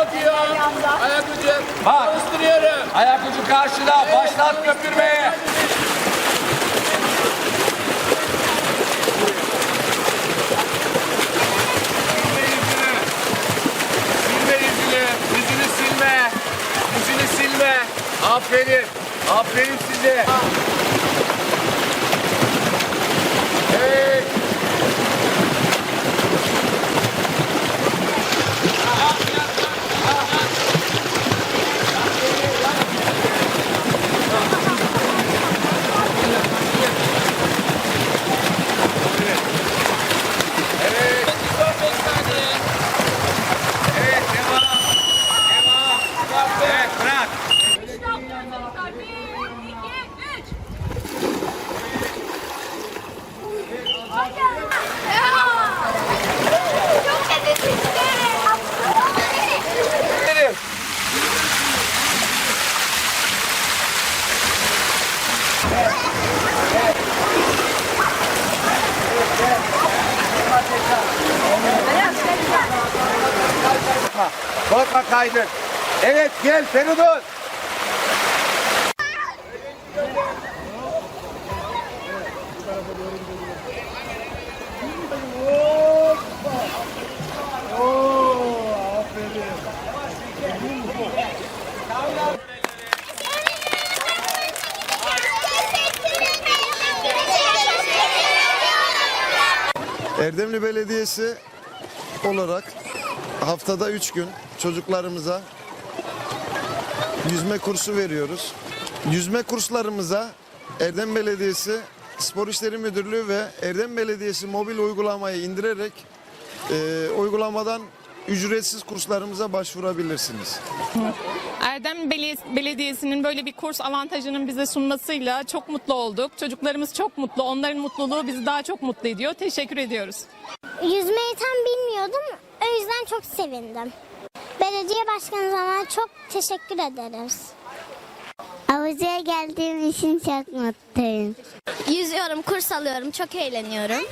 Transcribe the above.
bakıyor. Ayak ucu. Bak. Çalıştırıyorum. Ayak ucu karşıda. Başlat köpürmeye. Silme yüzünü. Yüzünü silme. Yüzünü silme. Aferin. Aferin size. Hey. Evet devam. Devam. Evet bırak. Bir, iki, üç. Çok teşekkür Verin. Korkma kaydın. Evet gel Feridun. Erdemli Belediyesi olarak haftada 3 gün çocuklarımıza yüzme kursu veriyoruz. Yüzme kurslarımıza Erdem Belediyesi Spor İşleri Müdürlüğü ve Erdem Belediyesi mobil uygulamayı indirerek e, uygulamadan ücretsiz kurslarımıza başvurabilirsiniz. Erdem Belediyesi'nin böyle bir kurs avantajının bize sunmasıyla çok mutlu olduk. Çocuklarımız çok mutlu. Onların mutluluğu bizi daha çok mutlu ediyor. Teşekkür ediyoruz. Yüzmeyi tam bilmiyordum. O yüzden çok sevindim. Belediye başkanımıza çok teşekkür ederiz. Havuza geldiğim için çok mutluyum. Yüzüyorum, kurs alıyorum, çok eğleniyorum.